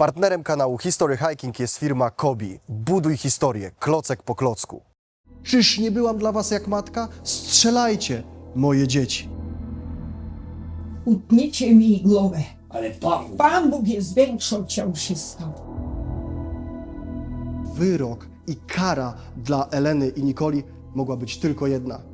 Partnerem kanału History Hiking jest firma Kobi. Buduj historię, klocek po klocku. Czyż nie byłam dla was jak matka? Strzelajcie, moje dzieci. Utniecie mi głowę. Ale Pan, Pan Bóg jest większą ciałżystą. Wyrok i kara dla Eleny i Nikoli mogła być tylko jedna.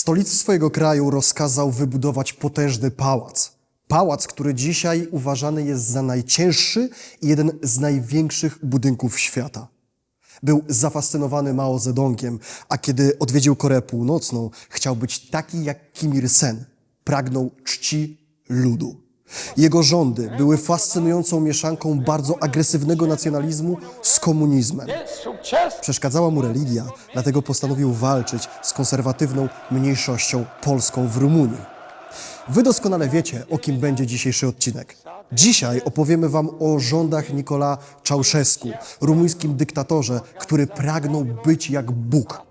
Stolicy swojego kraju rozkazał wybudować potężny pałac. Pałac, który dzisiaj uważany jest za najcięższy i jeden z największych budynków świata. Był zafascynowany Mao Zedongiem, a kiedy odwiedził Koreę Północną, chciał być taki jak Kim Il-sen. Pragnął czci ludu. Jego rządy były fascynującą mieszanką bardzo agresywnego nacjonalizmu z komunizmem. Przeszkadzała mu religia, dlatego postanowił walczyć z konserwatywną mniejszością polską w Rumunii. Wy doskonale wiecie, o kim będzie dzisiejszy odcinek. Dzisiaj opowiemy Wam o rządach Nikola Czałszewsku, rumuńskim dyktatorze, który pragnął być jak Bóg.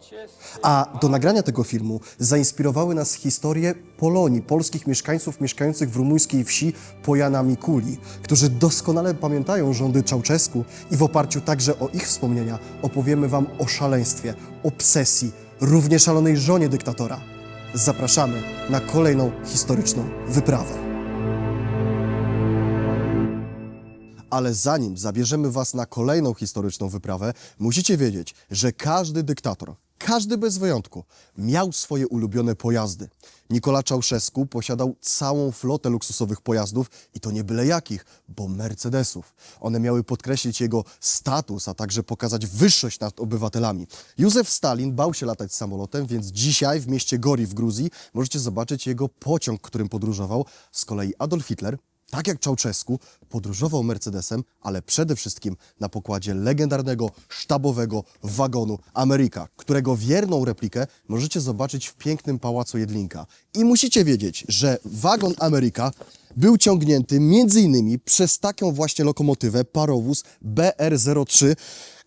A do nagrania tego filmu zainspirowały nas historie Polonii, polskich mieszkańców mieszkających w rumuńskiej wsi Pojana Mikuli, którzy doskonale pamiętają rządy Czałczesku i w oparciu także o ich wspomnienia opowiemy Wam o szaleństwie, obsesji, równie szalonej żonie dyktatora. Zapraszamy na kolejną historyczną wyprawę. Ale zanim zabierzemy Was na kolejną historyczną wyprawę, musicie wiedzieć, że każdy dyktator, każdy bez wyjątku, miał swoje ulubione pojazdy. Nikola Czałszewsku posiadał całą flotę luksusowych pojazdów i to nie byle jakich, bo Mercedesów. One miały podkreślić jego status, a także pokazać wyższość nad obywatelami. Józef Stalin bał się latać samolotem, więc dzisiaj w mieście Gori w Gruzji możecie zobaczyć jego pociąg, którym podróżował. Z kolei Adolf Hitler tak jak Czałczesku, podróżował Mercedesem, ale przede wszystkim na pokładzie legendarnego sztabowego wagonu Ameryka, którego wierną replikę możecie zobaczyć w pięknym pałacu Jedlinka. I musicie wiedzieć, że wagon Ameryka był ciągnięty m.in. przez taką właśnie lokomotywę, parowóz BR-03,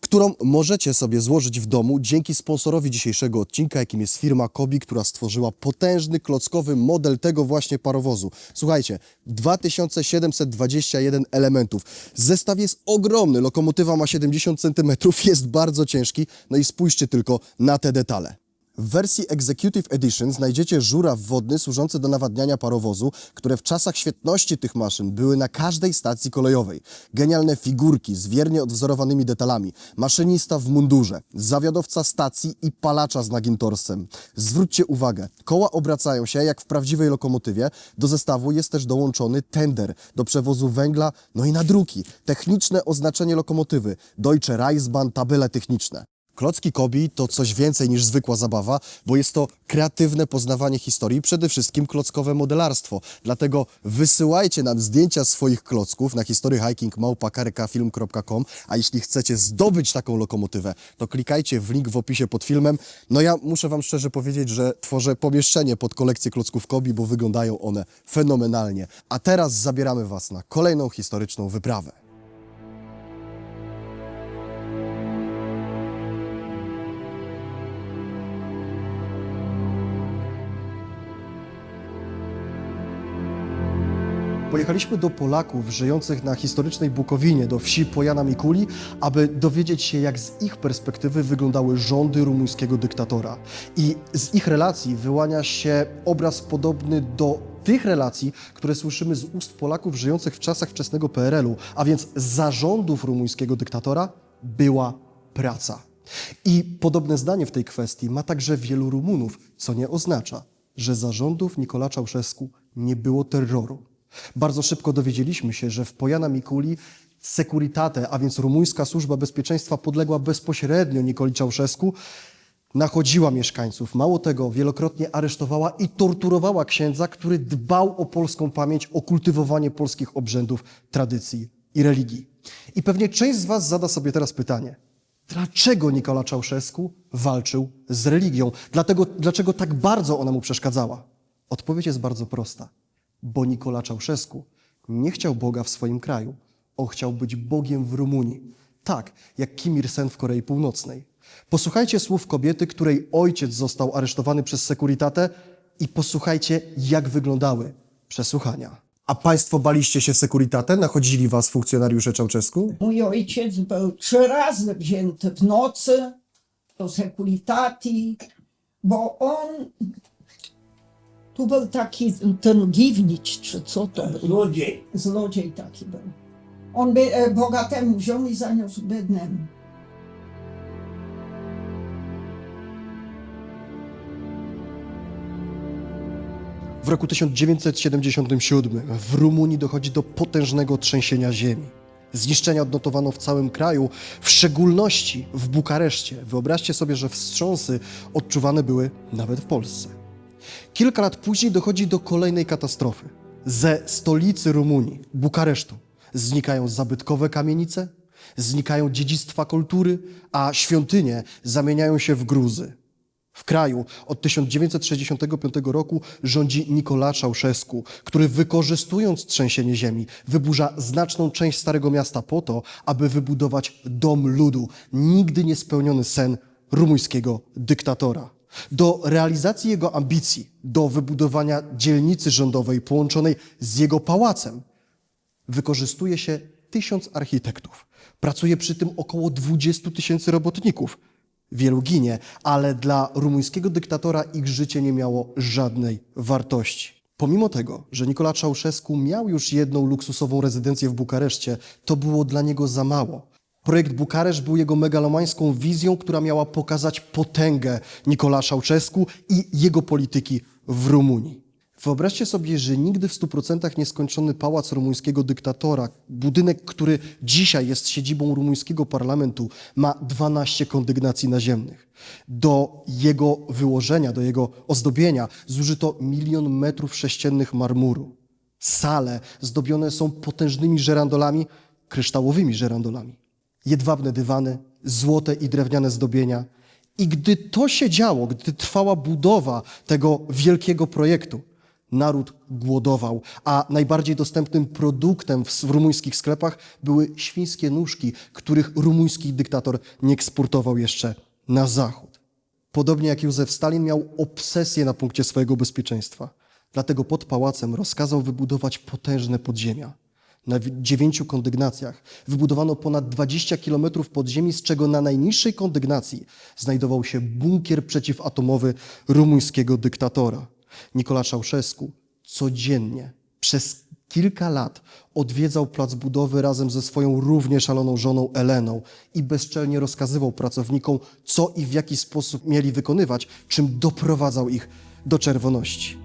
którą możecie sobie złożyć w domu dzięki sponsorowi dzisiejszego odcinka, jakim jest firma Kobi, która stworzyła potężny klockowy model tego właśnie parowozu. Słuchajcie, 2721 elementów. Zestaw jest ogromny, lokomotywa ma 70 cm, jest bardzo ciężki, no i spójrzcie tylko na te detale. W wersji Executive Edition znajdziecie żuraw wodny służący do nawadniania parowozu, które w czasach świetności tych maszyn były na każdej stacji kolejowej. Genialne figurki z wiernie odwzorowanymi detalami, maszynista w mundurze, zawiadowca stacji i palacza z nagintorsem. Zwróćcie uwagę, koła obracają się jak w prawdziwej lokomotywie. Do zestawu jest też dołączony tender do przewozu węgla, no i nadruki, techniczne oznaczenie lokomotywy, Deutsche Reichsbahn, tabele techniczne. Klocki Kobi to coś więcej niż zwykła zabawa, bo jest to kreatywne poznawanie historii, przede wszystkim klockowe modelarstwo. Dlatego wysyłajcie nam zdjęcia swoich klocków na historyhikingmałpakarykafilm.com, a jeśli chcecie zdobyć taką lokomotywę, to klikajcie w link w opisie pod filmem. No ja muszę Wam szczerze powiedzieć, że tworzę pomieszczenie pod kolekcję klocków Kobi, bo wyglądają one fenomenalnie. A teraz zabieramy Was na kolejną historyczną wyprawę. Pojechaliśmy do Polaków żyjących na historycznej Bukowinie, do wsi Pojana Mikuli, aby dowiedzieć się, jak z ich perspektywy wyglądały rządy rumuńskiego dyktatora. I z ich relacji wyłania się obraz podobny do tych relacji, które słyszymy z ust Polaków żyjących w czasach wczesnego PRL-u, a więc zarządów rumuńskiego dyktatora była praca. I podobne zdanie w tej kwestii ma także wielu Rumunów, co nie oznacza, że zarządów Nikola Czałszewsku nie było terroru. Bardzo szybko dowiedzieliśmy się, że w Pojana Mikuli Securitate, a więc rumuńska służba bezpieczeństwa podległa bezpośrednio Nikoli Czałszewsku, nachodziła mieszkańców. Mało tego, wielokrotnie aresztowała i torturowała księdza, który dbał o polską pamięć, o kultywowanie polskich obrzędów, tradycji i religii. I pewnie część z Was zada sobie teraz pytanie, dlaczego Nikola Czałszewsku walczył z religią? Dlatego, dlaczego tak bardzo ona mu przeszkadzała? Odpowiedź jest bardzo prosta. Bo Nikola Czałszewsku nie chciał Boga w swoim kraju. On chciał być Bogiem w Rumunii. Tak, jak Kim Il-sen w Korei Północnej. Posłuchajcie słów kobiety, której ojciec został aresztowany przez Securitate i posłuchajcie, jak wyglądały przesłuchania. A państwo baliście się Securitate? Nachodzili was funkcjonariusze Czałczesku? Mój ojciec był trzy razy wzięty w nocy do sekuritati, bo on tu był taki ten giwnicz, czy co to był? Złodziej. Złodziej taki był. On by e, bogatemu wziął i zaniósł biednemu. W roku 1977 w Rumunii dochodzi do potężnego trzęsienia ziemi. Zniszczenia odnotowano w całym kraju, w szczególności w Bukareszcie. Wyobraźcie sobie, że wstrząsy odczuwane były nawet w Polsce. Kilka lat później dochodzi do kolejnej katastrofy. Ze stolicy Rumunii, Bukaresztu, znikają zabytkowe kamienice, znikają dziedzictwa kultury, a świątynie zamieniają się w gruzy. W kraju od 1965 roku rządzi Nicola Ceausescu, który wykorzystując trzęsienie ziemi wyburza znaczną część Starego Miasta po to, aby wybudować dom ludu, nigdy niespełniony sen rumuńskiego dyktatora. Do realizacji jego ambicji, do wybudowania dzielnicy rządowej połączonej z jego pałacem, wykorzystuje się tysiąc architektów. Pracuje przy tym około 20 tysięcy robotników. Wielu ginie, ale dla rumuńskiego dyktatora ich życie nie miało żadnej wartości. Pomimo tego, że Nicola Ceausescu miał już jedną luksusową rezydencję w Bukareszcie, to było dla niego za mało. Projekt Bukareszt był jego megalomańską wizją, która miała pokazać potęgę Nicola Ceausescu i jego polityki w Rumunii. Wyobraźcie sobie, że nigdy w 100% nieskończony pałac rumuńskiego dyktatora, budynek, który dzisiaj jest siedzibą rumuńskiego parlamentu, ma 12 kondygnacji naziemnych. Do jego wyłożenia, do jego ozdobienia zużyto milion metrów sześciennych marmuru. Sale zdobione są potężnymi żerandolami, kryształowymi żerandolami. Jedwabne dywany, złote i drewniane zdobienia. I gdy to się działo, gdy trwała budowa tego wielkiego projektu, naród głodował, a najbardziej dostępnym produktem w rumuńskich sklepach były świńskie nóżki, których rumuński dyktator nie eksportował jeszcze na zachód. Podobnie jak Józef Stalin miał obsesję na punkcie swojego bezpieczeństwa. Dlatego pod pałacem rozkazał wybudować potężne podziemia. Na wi- dziewięciu kondygnacjach wybudowano ponad 20 kilometrów podziemi, z czego na najniższej kondygnacji znajdował się bunkier przeciwatomowy rumuńskiego dyktatora. Nicola Ceausescu codziennie przez kilka lat odwiedzał plac budowy razem ze swoją równie szaloną żoną Eleną i bezczelnie rozkazywał pracownikom, co i w jaki sposób mieli wykonywać, czym doprowadzał ich do czerwoności.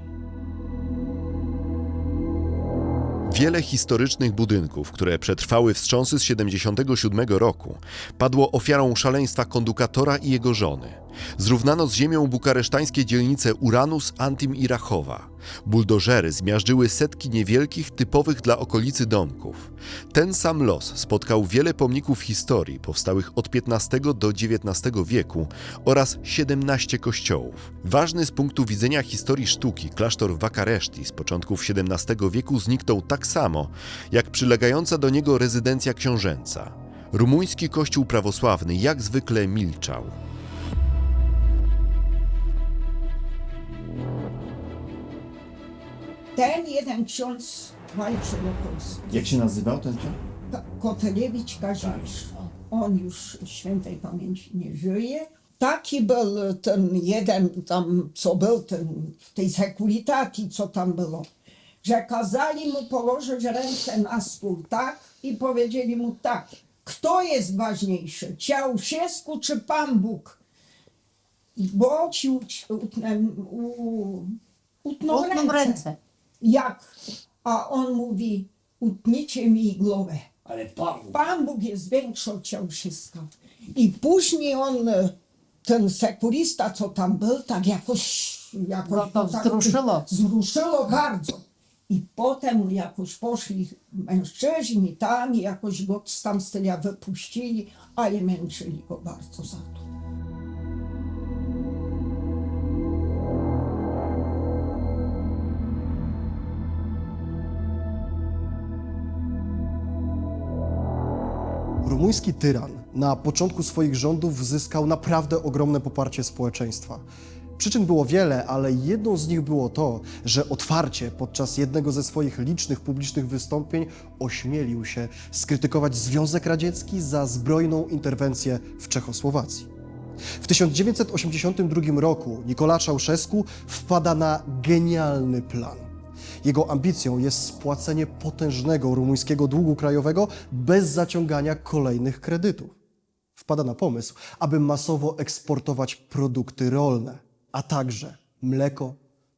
Wiele historycznych budynków, które przetrwały wstrząsy z 77 roku, padło ofiarą szaleństwa kondukatora i jego żony. Zrównano z ziemią bukaresztańskie dzielnice Uranus, Antim i Rachowa. Buldożery zmiażdżyły setki niewielkich, typowych dla okolicy domków. Ten sam los spotkał wiele pomników historii powstałych od XV do XIX wieku oraz 17 kościołów. Ważny z punktu widzenia historii sztuki klasztor Wakareszti z początków XVII wieku zniknął tak samo, jak przylegająca do niego rezydencja książęca. Rumuński kościół prawosławny jak zwykle milczał. Ten jeden ksiądz walczył o Polskę. Jak się nazywał ten ksiądz? Ka- Kotelewicz Kazimierz. On już świętej pamięci nie żyje. Taki był ten jeden tam, co był ten, w tej sekuritacji, co tam było, że kazali mu położyć ręce na stół, tak? I powiedzieli mu tak, kto jest ważniejszy, Ceausescu czy Pan Bóg? Bo ci ut- utnę- u- utnął Utnął ręce. ręce. Jak? A on mówi, utnijcie mi głowę. Ale Pan. Pan Bóg jest większy od Ceausesca. I później on, e, ten sekurista, co tam był, tak jakoś... jakoś Go to tak wzruszyło. Wzruszyło bardzo. I potem jakoś poszli mężczyźni tam i jakoś go tam z tyla wypuścili, ale męczyli go bardzo za to. Rumuński tyran na początku swoich rządów zyskał naprawdę ogromne poparcie społeczeństwa. Przyczyn było wiele, ale jedną z nich było to, że otwarcie podczas jednego ze swoich licznych publicznych wystąpień ośmielił się skrytykować Związek Radziecki za zbrojną interwencję w Czechosłowacji. W 1982 roku Nikola Czałszewsku wpada na genialny plan. Jego ambicją jest spłacenie potężnego rumuńskiego długu krajowego bez zaciągania kolejnych kredytów. Wpada na pomysł, aby masowo eksportować produkty rolne, a także mleko,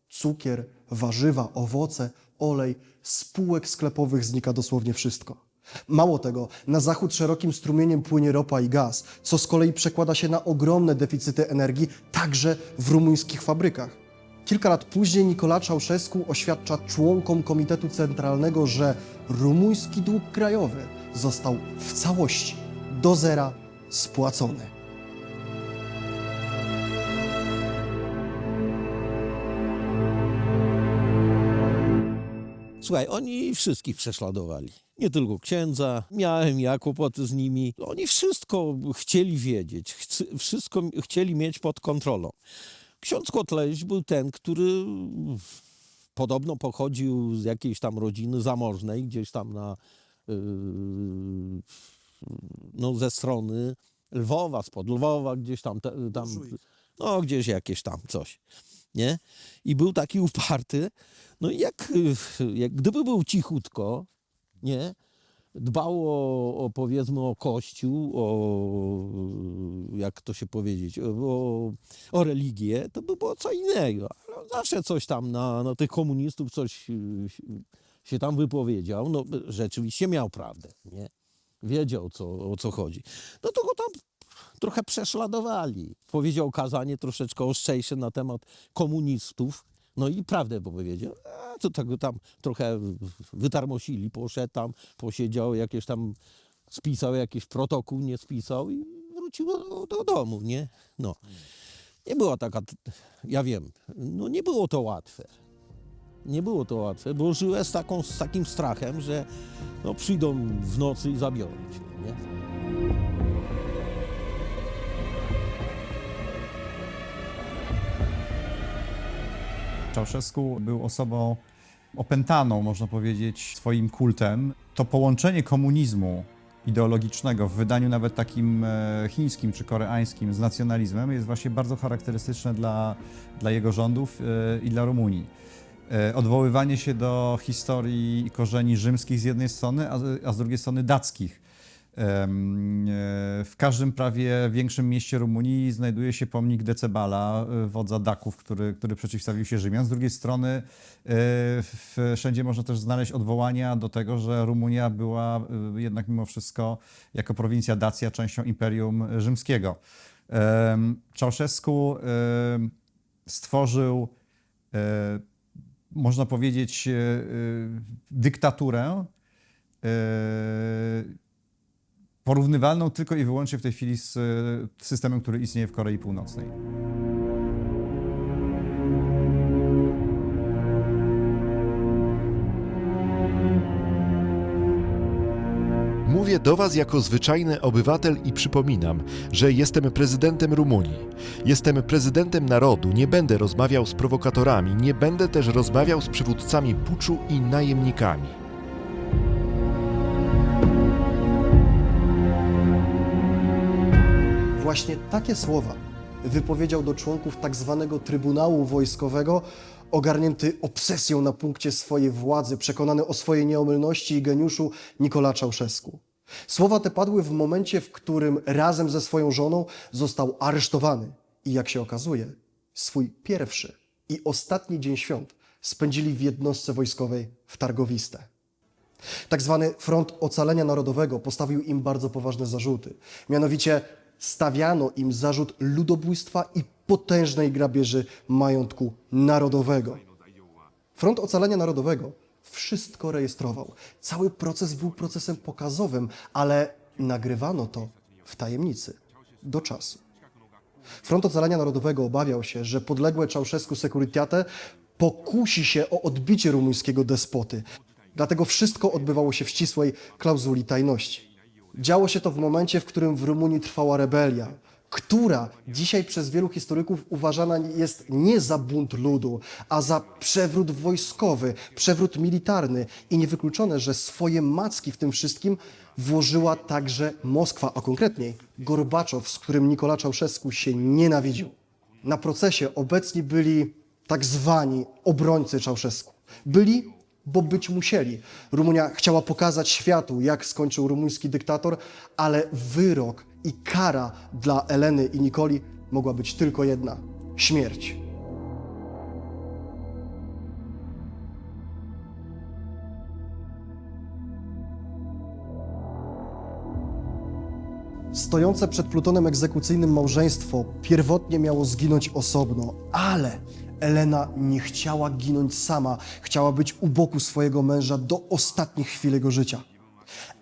cukier, warzywa, owoce, olej. Spółek sklepowych znika dosłownie wszystko. Mało tego, na zachód szerokim strumieniem płynie ropa i gaz, co z kolei przekłada się na ogromne deficyty energii także w rumuńskich fabrykach. Kilka lat później Nikola Czałszewsku oświadcza członkom Komitetu Centralnego, że rumuński dług krajowy został w całości do zera spłacony. Słuchaj, oni wszystkich prześladowali. Nie tylko księdza, miałem ja kłopoty z nimi. Oni wszystko chcieli wiedzieć, wszystko chcieli mieć pod kontrolą. Ksiądz Kotleś był ten, który podobno pochodził z jakiejś tam rodziny zamożnej, gdzieś tam na, yy, no ze strony Lwowa, spod Lwowa, gdzieś tam, tam no gdzieś jakieś tam coś, nie? I był taki uparty, no i jak, y, jak gdyby był cichutko, nie? Dbał o, powiedzmy o kościół, o jak to się powiedzieć, o, o religię, to by było co innego. Zawsze coś tam na, na tych komunistów coś y, się tam wypowiedział. No rzeczywiście miał prawdę, nie? Wiedział co, o co chodzi. No to go tam trochę prześladowali. Powiedział kazanie troszeczkę ostrzejsze na temat komunistów. No i prawdę powiedział. A to tego tam trochę wytarmosili. Poszedł tam, posiedział, jakieś tam spisał jakiś protokół, nie spisał i wrócił do, do domu, nie? No. Nie była taka, ja wiem, no nie było to łatwe. Nie było to łatwe, bo żyłem z, taką, z takim strachem, że no, przyjdą w nocy i zabiorą cię, nie? Czałszewsku był osobą opętaną, można powiedzieć, swoim kultem. To połączenie komunizmu ideologicznego w wydaniu nawet takim e, chińskim czy koreańskim z nacjonalizmem jest właśnie bardzo charakterystyczne dla, dla jego rządów e, i dla Rumunii. E, Odwoływanie się do historii i korzeni rzymskich z jednej strony, a, z- a z drugiej strony dackich. E, W każdym prawie większym mieście Rumunii znajduje się pomnik Decebala, e, wodza Daków, który, który przeciwstawił się Rzymian. Z drugiej strony e, wszędzie można też znaleźć odwołania do tego, że Rumunia była jednak mimo wszystko jako prowincja Dacia częścią Imperium Rzymskiego. Czałszewsku stworzył można powiedzieć, dyktaturę porównywalną tylko i wyłącznie w tej chwili z e, systemem, który istnieje w Korei Północnej. Mówię do Was jako zwyczajny obywatel i przypominam, że jestem prezydentem Rumunii. Jestem prezydentem narodu, nie będę rozmawiał z prowokatorami, nie będę też rozmawiał z przywódcami puczu i najemnikami. Właśnie takie słowa wypowiedział do członków tak zwanego Trybunału Wojskowego, ogarnięty obsesją na punkcie swojej władzy, przekonany o swojej nieomylności i geniuszu Nikola Czałszewsku. Słowa te padły w momencie, w którym razem ze swoją żoną został aresztowany i jak się okazuje, swój pierwszy i ostatni dzień świąt spędzili w jednostce wojskowej w Targowiste. Tak zwany Front Ocalenia Narodowego postawił im bardzo poważne zarzuty. Mianowicie stawiano im zarzut ludobójstwa i potężnej grabieży majątku narodowego. Front Ocalenia Narodowego wszystko rejestrował. Cały proces był procesem pokazowym, ale nagrywano to w tajemnicy, do czasu. Front Ocalenia Narodowego obawiał się, że podległe Czałszewsku Securitate pokusi się o odbicie rumuńskiego despoty. Dlatego wszystko odbywało się w ścisłej klauzuli tajności. Działo się to w momencie, w którym w Rumunii trwała rebelia, która dzisiaj przez wielu historyków uważana jest nie za bunt ludu, a za przewrót wojskowy, przewrót militarny i niewykluczone, że swoje macki w tym wszystkim włożyła także Moskwa, a konkretniej Gorbaczow, z którym Nikola Czałszewsku się nienawidził. Na procesie obecni byli tak zwani obrońcy Czałszewsku. Byli, bo być musieli. Rumunia chciała pokazać światu, jak skończył rumuński dyktator, ale wyrok i kara dla Eleny i Nikoli mogła być tylko jedna śmierć. Stojące przed plutonem egzekucyjnym małżeństwo pierwotnie miało zginąć osobno, ale Elena nie chciała ginąć sama, chciała być u boku swojego męża do ostatnich chwil jego życia.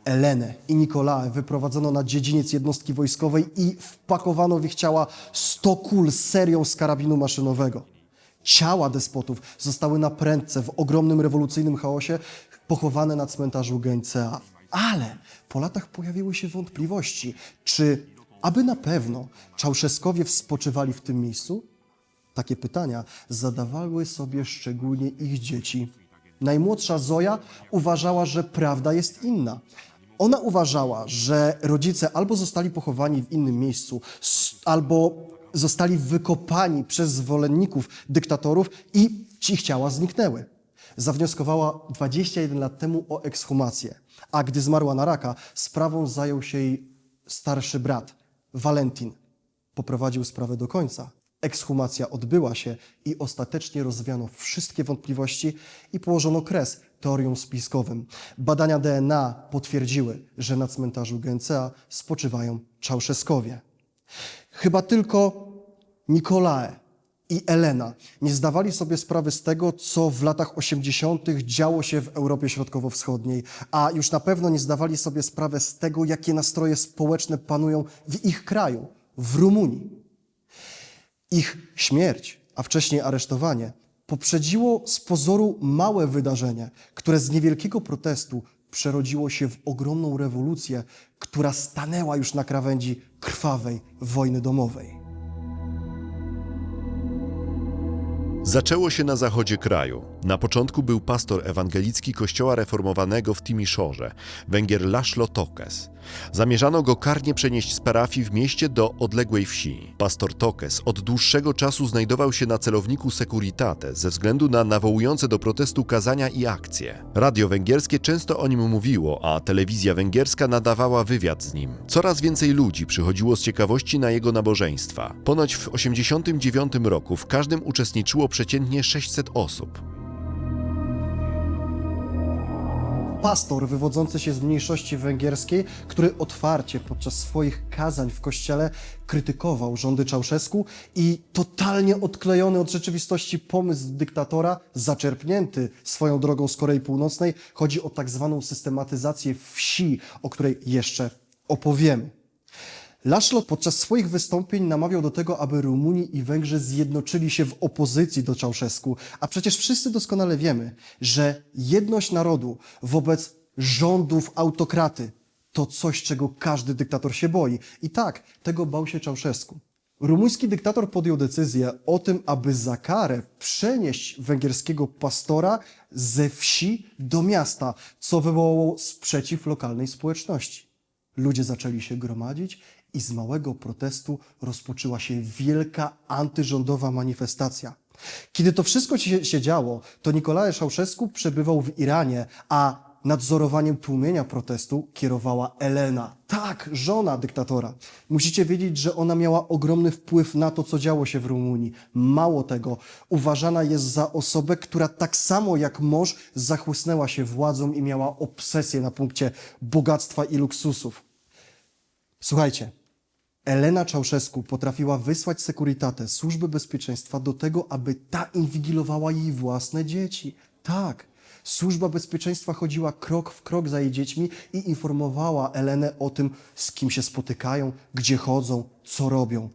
Elenę i Nikolaę wyprowadzono na dziedziniec jednostki wojskowej i wpakowano w ich ciała 100 kul serią z karabinu maszynowego. Ciała despotów zostały na prędce w ogromnym rewolucyjnym chaosie pochowane na cmentarzu Gencea. Ale po latach pojawiły się wątpliwości, czy aby na pewno Czałszeskowie spoczywali w tym miejscu? Takie pytania zadawały sobie szczególnie ich dzieci. Najmłodsza Zoja uważała, że prawda jest inna. Ona uważała, że rodzice albo zostali pochowani w innym miejscu, albo zostali wykopani przez zwolenników dyktatorów i ci ich ciała zniknęły. Zawnioskowała 21 lat temu o ekshumację, a gdy zmarła na raka, sprawą zajął się jej starszy brat, Valentin poprowadził sprawę do końca. Ekshumacja odbyła się i ostatecznie rozwiano wszystkie wątpliwości i położono kres teoriom spiskowym. Badania DNA potwierdziły, że na cmentarzu Gencea spoczywają Czałszeskowie. Chyba tylko Nikolae i Elena nie zdawali sobie sprawy z tego, co w latach 80. działo się w Europie Środkowo-Wschodniej, a już na pewno nie zdawali sobie sprawy z tego, jakie nastroje społeczne panują w ich kraju, w Rumunii. Ich śmierć, a wcześniej aresztowanie, poprzedziło z pozoru małe wydarzenie, które z niewielkiego protestu przerodziło się w ogromną rewolucję, która stanęła już na krawędzi krwawej wojny domowej. Zaczęło się na zachodzie kraju. Na początku był pastor ewangelicki kościoła reformowanego w Timiszorze, Węgier Laszlo Tokes. Zamierzano go karnie przenieść z parafii w mieście do odległej wsi. Pastor Tokes od dłuższego czasu znajdował się na celowniku Securitate ze względu na nawołujące do protestu kazania i akcje. Radio węgierskie często o nim mówiło, a telewizja węgierska nadawała wywiad z nim. Coraz więcej ludzi przychodziło z ciekawości na jego nabożeństwa. Ponoć w 89 roku w każdym uczestniczyło przeciętnie 600 osób. Pastor wywodzący się z mniejszości węgierskiej, który otwarcie podczas swoich kazań w kościele krytykował rządy Czałszewsku i totalnie odklejony od rzeczywistości pomysł dyktatora, zaczerpnięty swoją drogą z Korei Północnej, chodzi o tak zwaną systematyzację wsi, o której jeszcze opowiemy. Laszlo podczas swoich wystąpień namawiał do tego, aby Rumuni i Węgrzy zjednoczyli się w opozycji do Czałszewsku, a przecież wszyscy doskonale wiemy, że jedność narodu wobec rządów autokraty to coś, czego każdy dyktator się boi. I tak, tego bał się Czałszewsku. Rumuński dyktator podjął decyzję o tym, aby za karę przenieść węgierskiego pastora ze wsi do miasta, co wywołało sprzeciw lokalnej społeczności. Ludzie zaczęli się gromadzić i z małego protestu rozpoczęła się wielka antyrządowa manifestacja. Kiedy to wszystko się, się działo, to Nikolae Szałszewsku przebywał w Iranie, a nadzorowaniem tłumienia protestu kierowała Elena. Tak, żona dyktatora. Musicie wiedzieć, że ona miała ogromny wpływ na to, co działo się w Rumunii. Mało tego, uważana jest za osobę, która tak samo jak mąż zachłysnęła się władzą i miała obsesję na punkcie bogactwa i luksusów. Słuchajcie, Elena Czałszewsku potrafiła wysłać Securitate, służby bezpieczeństwa, do tego, aby ta inwigilowała jej własne dzieci. Tak, służba bezpieczeństwa chodziła krok w krok za jej dziećmi i informowała Elenę o tym, z kim się spotykają, gdzie chodzą, co robią.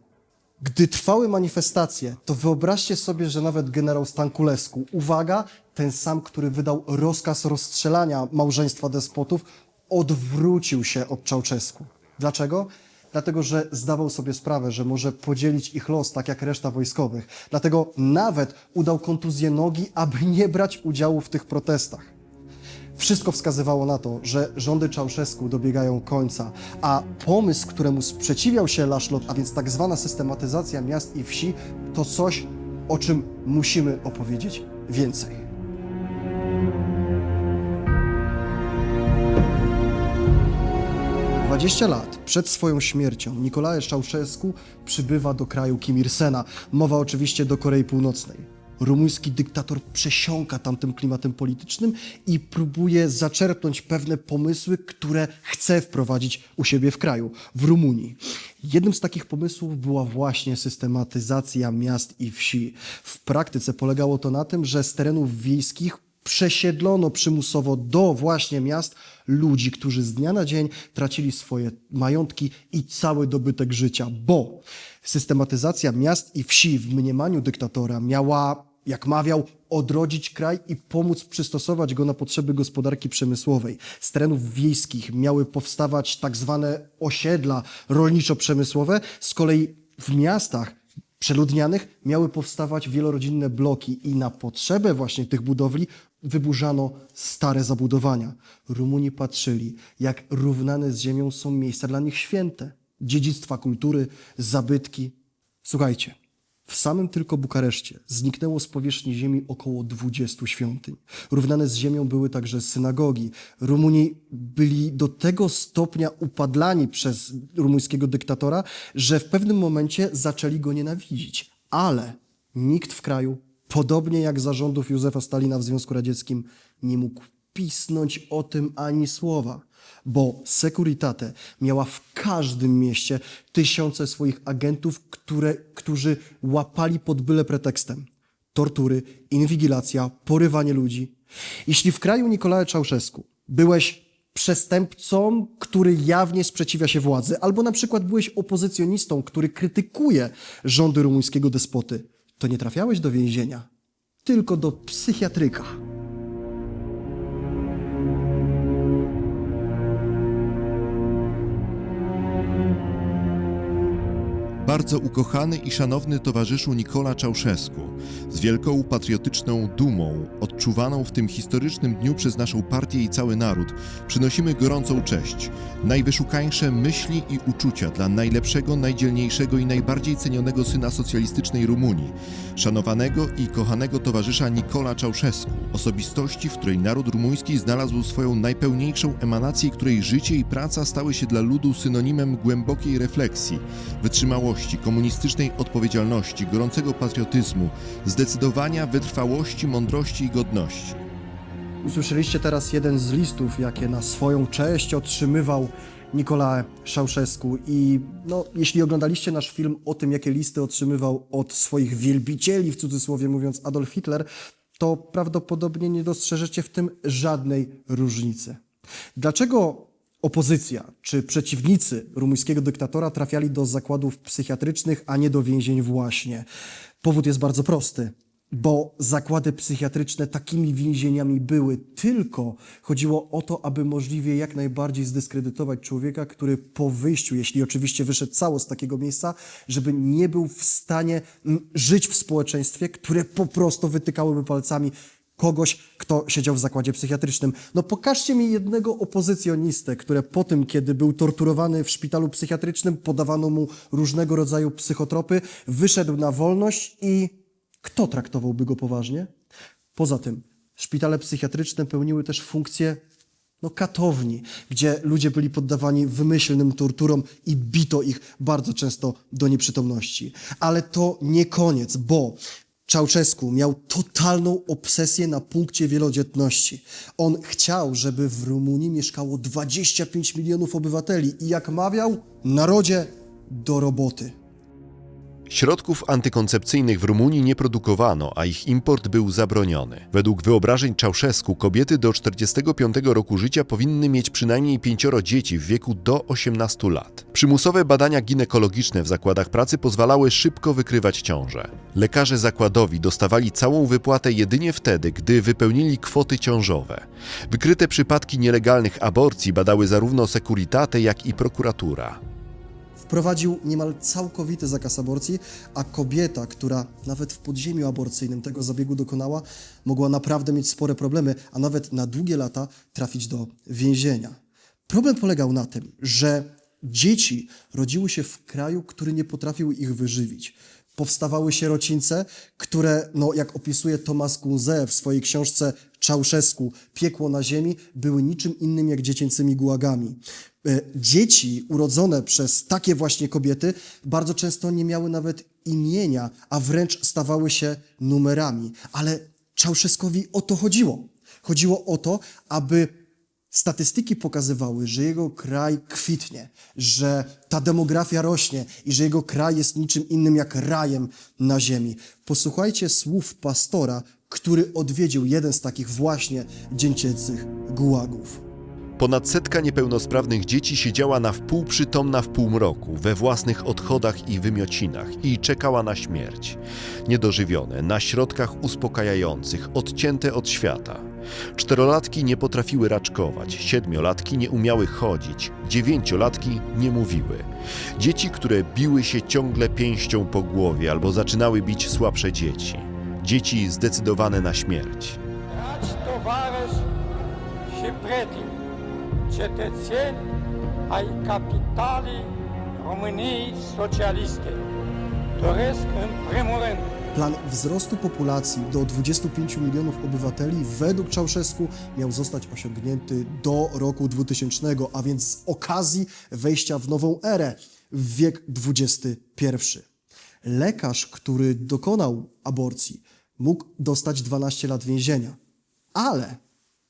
Gdy trwały manifestacje, to wyobraźcie sobie, że nawet generał Stankulesku, uwaga, ten sam, który wydał rozkaz rozstrzelania małżeństwa despotów, odwrócił się od Czałczesku. Dlaczego? Dlatego, że zdawał sobie sprawę, że może podzielić ich los tak jak reszta wojskowych. Dlatego nawet udał kontuzję nogi, aby nie brać udziału w tych protestach. Wszystko wskazywało na to, że rządy Czałszewsku dobiegają końca, a pomysł, któremu sprzeciwiał się Laszlot, a więc tak zwana systematyzacja miast i wsi, to coś, o czym musimy opowiedzieć więcej. Dwadzieścia lat przed swoją śmiercią Nikolae Czałszewsku przybywa do kraju Kim Il-sena. Mowa oczywiście do Korei Północnej. Rumuński dyktator przesiąka tamtym klimatem politycznym i próbuje zaczerpnąć pewne pomysły, które chce wprowadzić u siebie w kraju, w Rumunii. Jednym z takich pomysłów była właśnie systematyzacja miast i wsi. W praktyce polegało to na tym, że z terenów wiejskich przesiedlono przymusowo do właśnie miast ludzi, którzy z dnia na dzień tracili swoje majątki i cały dobytek życia, bo systematyzacja miast i wsi w mniemaniu dyktatora miała, jak mawiał, odrodzić kraj i pomóc przystosować go na potrzeby gospodarki przemysłowej. Z terenów wiejskich miały powstawać tak zwane osiedla rolniczo-przemysłowe, z kolei w miastach przeludnianych miały powstawać wielorodzinne bloki i na potrzebę właśnie tych budowli wyburzano stare zabudowania. Rumuni patrzyli, jak równane z ziemią są miejsca dla nich święte, dziedzictwa kultury, zabytki. Słuchajcie, w samym tylko Bukareszcie zniknęło z powierzchni ziemi około 20 świątyń. Równane z ziemią były także synagogi. Rumuni byli do tego stopnia upadlani przez rumuńskiego dyktatora, że w pewnym momencie zaczęli go nienawidzić. Ale nikt w kraju, podobnie jak zarządów Józefa Stalina w Związku Radzieckim, nie mógł pisnąć o tym ani słowa, bo Securitate miała w każdym mieście tysiące swoich agentów, które, którzy łapali pod byle pretekstem. Tortury, inwigilacja, porywanie ludzi. Jeśli w kraju Nikolaja Czałszewsku byłeś przestępcą, który jawnie sprzeciwia się władzy, albo na przykład byłeś opozycjonistą, który krytykuje rządy rumuńskiego despoty, to nie trafiałeś do więzienia, tylko do psychiatryka. Bardzo ukochany i szanowny towarzyszu Nikola Czałszewsku, z wielką patriotyczną dumą, odczuwaną w tym historycznym dniu przez naszą partię i cały naród, przynosimy gorącą cześć, najwyszukańsze myśli i uczucia dla najlepszego, najdzielniejszego i najbardziej cenionego syna socjalistycznej Rumunii, szanowanego i kochanego towarzysza Nikola Czałszewsku, osobistości, w której naród rumuński znalazł swoją najpełniejszą emanację, której życie i praca stały się dla ludu synonimem głębokiej refleksji, wytrzymałości, komunistycznej odpowiedzialności, gorącego patriotyzmu, zdecydowania, wytrwałości, mądrości i godności. Usłyszeliście teraz jeden z listów, jakie na swoją cześć otrzymywał Nikolaj Szałszewsku. I no, jeśli oglądaliście nasz film o tym, jakie listy otrzymywał od swoich wielbicieli, w cudzysłowie mówiąc, Adolf Hitler, to prawdopodobnie nie dostrzeżecie w tym żadnej różnicy. Dlaczego opozycja czy przeciwnicy rumuńskiego dyktatora trafiali do zakładów psychiatrycznych, a nie do więzień właśnie? Powód jest bardzo prosty bo zakłady psychiatryczne takimi więzieniami były, tylko chodziło o to, aby możliwie jak najbardziej zdyskredytować człowieka, który po wyjściu, jeśli oczywiście wyszedł cało z takiego miejsca, żeby nie był w stanie mm, żyć w społeczeństwie, które po prostu wytykałyby palcami kogoś, kto siedział w zakładzie psychiatrycznym. No pokażcie mi jednego opozycjonistę, które po tym, kiedy był torturowany w szpitalu psychiatrycznym, podawano mu różnego rodzaju psychotropy, wyszedł na wolność i kto traktowałby go poważnie? Poza tym, szpitale psychiatryczne pełniły też funkcję no, katowni, gdzie ludzie byli poddawani wymyślnym torturom i bito ich bardzo często do nieprzytomności. Ale to nie koniec, bo Czałczesku miał totalną obsesję na punkcie wielodzietności. On chciał, żeby w Rumunii mieszkało 25 milionów obywateli i jak mawiał, narodzie do roboty. Środków antykoncepcyjnych w Rumunii nie produkowano, a ich import był zabroniony. Według wyobrażeń Czałszewsku kobiety do 45 roku życia powinny mieć przynajmniej pięcioro dzieci w wieku do 18 lat. Przymusowe badania ginekologiczne w zakładach pracy pozwalały szybko wykrywać ciąże. Lekarze zakładowi dostawali całą wypłatę jedynie wtedy, gdy wypełnili kwoty ciążowe. Wykryte przypadki nielegalnych aborcji badały zarówno Securitate, jak i prokuratura. Wprowadził niemal całkowity zakaz aborcji, a kobieta, która nawet w podziemiu aborcyjnym tego zabiegu dokonała, mogła naprawdę mieć spore problemy, a nawet na długie lata trafić do więzienia. Problem polegał na tym, że dzieci rodziły się w kraju, który nie potrafił ich wyżywić. Powstawały sierocińce, które, no, jak opisuje Thomas Kunze w swojej książce Czałszewsku, Piekło na ziemi, były niczym innym jak dziecięcymi gułagami. E, Dzieci urodzone przez takie właśnie kobiety bardzo często nie miały nawet imienia, a wręcz stawały się numerami. Ale Czałszewskowi o to chodziło. Chodziło o to, aby Statystyki pokazywały, że jego kraj kwitnie, że ta demografia rośnie i że jego kraj jest niczym innym jak rajem na ziemi. Posłuchajcie słów pastora, który odwiedził jeden z takich właśnie dziecięcych gułagów. Ponad setka niepełnosprawnych dzieci siedziała na wpół przytomna w półmroku, we własnych odchodach i wymiocinach i czekała na śmierć. Niedożywione, na środkach uspokajających, odcięte od świata. Czterolatki nie potrafiły raczkować, siedmiolatki nie umiały chodzić, dziewięciolatki nie mówiły. Dzieci, które biły się ciągle pięścią po głowie albo zaczynały bić słabsze dzieci. Dzieci zdecydowane na śmierć. Dragi tovarăși și prieteni, cetățeni ai capitalei României Socialiste, doresc în primul rând Plan wzrostu populacji do 25 milionów obywateli według Czałszewsku miał zostać osiągnięty do roku 2000, a więc z okazji wejścia w nową erę, w wiek XXI. Lekarz, który dokonał aborcji, mógł dostać 12 lat więzienia, ale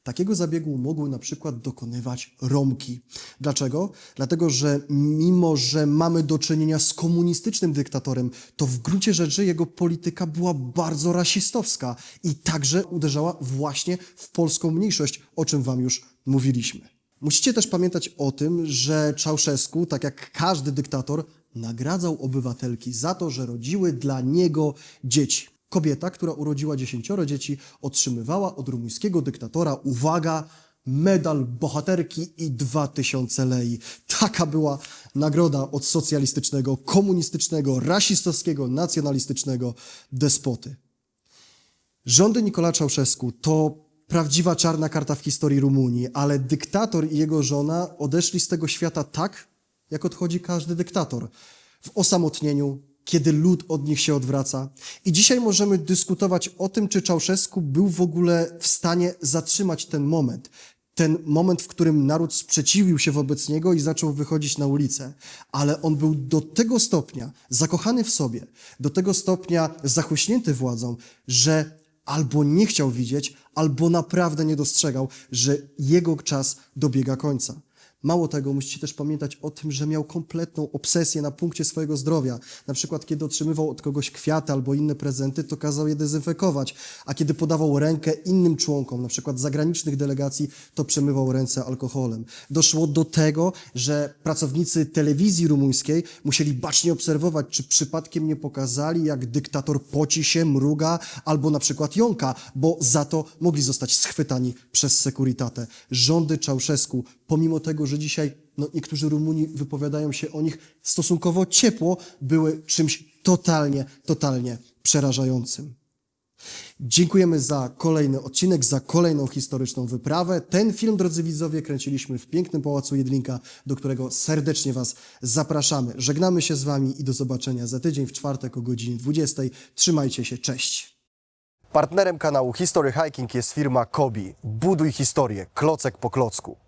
Takiego zabiegu mogły na przykład dokonywać Romki. Dlaczego? Dlatego, że mimo, że mamy do czynienia z komunistycznym dyktatorem, to w gruncie rzeczy jego polityka była bardzo rasistowska i także uderzała właśnie w polską mniejszość, o czym wam już mówiliśmy. Musicie też pamiętać o tym, że Czałszewsku, tak jak każdy dyktator, nagradzał obywatelki za to, że rodziły dla niego dzieci. Kobieta, która urodziła dziesięcioro dzieci, otrzymywała od rumuńskiego dyktatora, uwaga, medal bohaterki i 2000 lei. Taka była nagroda od socjalistycznego, komunistycznego, rasistowskiego, nacjonalistycznego despoty. Rządy Nikola Czałszewsku to prawdziwa czarna karta w historii Rumunii, ale dyktator i jego żona odeszli z tego świata tak, jak odchodzi każdy dyktator. W osamotnieniu, kiedy lud od nich się odwraca. I dzisiaj możemy dyskutować o tym, czy Czałszewsku był w ogóle w stanie zatrzymać ten moment. Ten moment, w którym naród sprzeciwił się wobec niego i zaczął wychodzić na ulicę. Ale on był do tego stopnia zakochany w sobie, do tego stopnia zachuśnięty władzą, że albo nie chciał widzieć, albo naprawdę nie dostrzegał, że jego czas dobiega końca. Mało tego, musicie też pamiętać o tym, że miał kompletną obsesję na punkcie swojego zdrowia. Na przykład, kiedy otrzymywał od kogoś kwiaty albo inne prezenty, to kazał je dezynfekować, a kiedy podawał rękę innym członkom, na przykład zagranicznych delegacji, to przemywał ręce alkoholem. Doszło do tego, że pracownicy telewizji rumuńskiej musieli bacznie obserwować, czy przypadkiem nie pokazali, jak dyktator poci się, mruga albo na przykład jąka, bo za to mogli zostać schwytani przez Securitate. Rządy Czałszewsku, pomimo tego, że dzisiaj no, niektórzy Rumuni wypowiadają się o nich stosunkowo ciepło, były czymś totalnie, totalnie przerażającym. Dziękujemy za kolejny odcinek, za kolejną historyczną wyprawę. Ten film, drodzy widzowie, kręciliśmy w pięknym Pałacu Jedlinka, do którego serdecznie Was zapraszamy. Żegnamy się z Wami i do zobaczenia za tydzień w czwartek o godzinie 20. Trzymajcie się, cześć! Partnerem kanału History Hiking jest firma Kobi. Buduj historię, klocek po klocku.